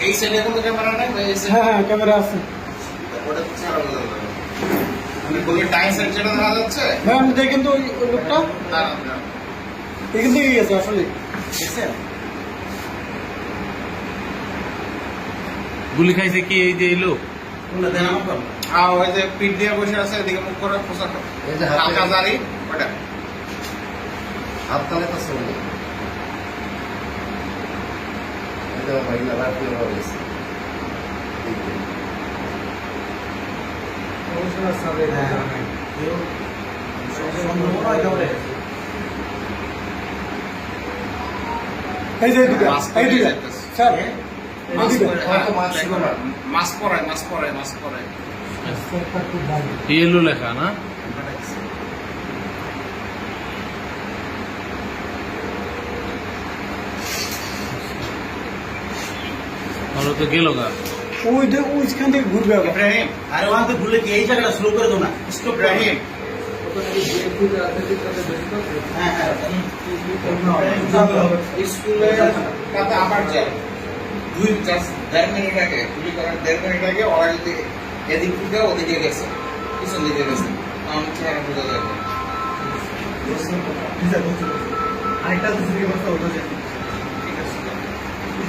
এই সাইডে কোনো ক্যামেরা নাই বা এই হ্যাঁ হ্যাঁ ক্যামেরা আছে। ওটা তো ছাড়া বোঝা যাবে না। মানে বলি টাইম সাইড যেটা দেখা যাচ্ছে। ম্যাম দেখেন তো ওই ওই লোকটা? দাঁড়ান, দাঁড়ান। এখান থেকে গেছে আসলে। দেখছেন? গুলি খাইছে কি এই যে এই লোক? হ্যাঁ, ওই যে পিঠ দিয়ে বসে আছে এদিকে মুখ করে পোশাক এই যে হাতে- হালকা জারি ওটা। হাত তালে তো শুনি এটা মহিলা রাখতে রয়েছে এই যে এই দুটা মাস্ক এই পরে দুটা এই দুটা না। মাস্ক পরে মাস্ক পরে মাস্ক পরে ইয়েলো লেখা না ভালো তো গেল গা। ওই ওইখান থেকে ঘুরবে আবার। ইব্রাহিম আরে ওখান থেকে ভুলে কি এই জায়গাটা স্লো করে দো না? স্টপ ইব্রাহিম। হ্যাঁ হ্যাঁ স্কুলে তাতে আবার যায়। দুই জাস্ট দেড় মিনিট আগে গুলি করার দেড় মিনিট আগে ওরা যদি এদিক থেকে ওদিকে গেছে পিছন দিকে গেছে আমার চেহারা বোঝা যাবে আরেকটা দুসরি ব্যবস্থা হতো যে ঠিক আছে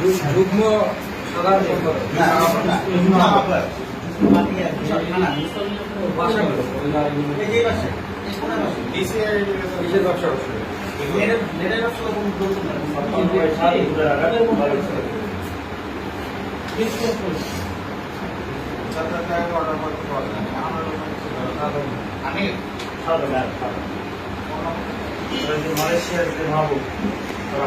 যুগ্ম সাধারণ আমি মালয়েশিয়ার যে মাহবু তারা